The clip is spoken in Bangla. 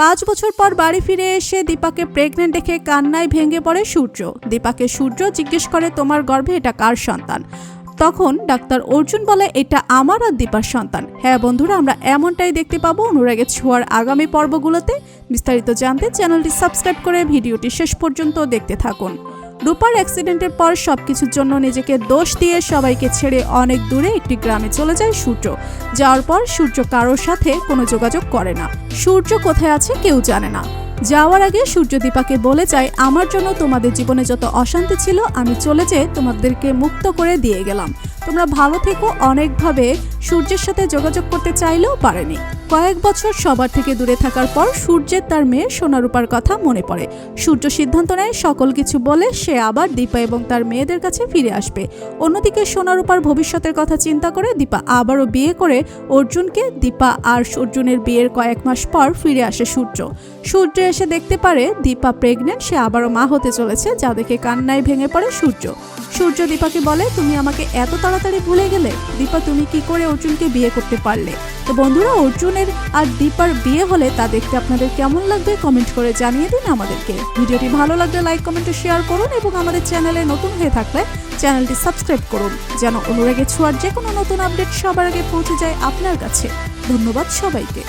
পাঁচ বছর পর বাড়ি ফিরে এসে দীপাকে প্রেগনেন্ট দেখে কান্নায় ভেঙে পড়ে সূর্য। দীপাকে সূর্য জিজ্ঞেস করে, তোমার গর্ভে এটা কার সন্তান? তখন ডাক্তার অর্জুন বলে, এটা আমার আর দীপার সন্তান। হ্যাঁ বন্ধুরা, আমরা এমনটাই দেখতে পাবো অনুরাগের ছোঁয়ার আগামী পর্বগুলোতে। বিস্তারিত জানতে চ্যানেলটি সাবস্ক্রাইব করে ভিডিওটি শেষ পর্যন্ত দেখতে থাকুন। রূপার অ্যাক্সিডেন্টের পর সবকিছুর জন্য নিজেকে দোষ দিয়ে সবাইকে ছেড়ে অনেক দূরে একটি গ্রামে চলে যায় সূর্য। যাওয়ার পর সূর্য কারোর সাথে কোনো যোগাযোগ করে না। সূর্য কোথায় আছে কেউ জানে না। যাওয়ার আগে সূর্য দীপাকে বলে যায়, আমার জন্য তোমাদের জীবনে যত অশান্তি ছিল, আমি চলে যেয়ে তোমাদেরকে মুক্ত করে দিয়ে গেলাম। তোমরা ভালো থেকো, অনেকভাবে সূর্যের সাথে যোগাযোগ করতে চাইলেও পারেনি। কয়েক বছর সবার থেকে দূরে থাকার পর সূর্যের তার মেয়ে সোনারূপার কথা মনে পড়ে। সূর্য সিদ্ধান্ত নেয়, সকল কিছু বলে সে আবার দীপা এবং তার মেয়েদের কাছে ফিরে আসবে। অন্যদিকে সোনারূপার ভবিষ্যতের কথা চিন্তা করে দীপা আবারও বিয়ে করে অর্জুনকে। দীপা আর অর্জুনের বিয়ের কয়েক মাস পর ফিরে আসে সূর্য। সূর্য এসে দেখতে পারে দীপা প্রেগনেন্ট সে আবারও মা হতে চলেছে, যা দেখে কান্নায় ভেঙে পড়ে সূর্য। সূর্য দীপাকে বলে, তুমি আমাকে এত তাড়াতাড়ি ভুলে গেলে? দীপা, তুমি কি করে অর্জুনকে বিয়ে করতে পারলে। তো বন্ধুরা, অর্জুনের আর দীপার বিয়ে হলে তা দেখতে আপনাদের কেমন লাগবে কমেন্ট করে জানিয়ে দিন আমাদেরকে। ভিডিওটি ভালো লাগলে লাইক, কমেন্ট শেয়ার করুন এবং আমাদের চ্যানেলে নতুন হয়ে থাকলে চ্যানেলটি সাবস্ক্রাইব করুন। যেন অনুরাগে ছোঁয়ার যে কোনো নতুন আপডেট সবার আগে পৌঁছে যায় আপনার কাছে। ধন্যবাদ সবাইকে।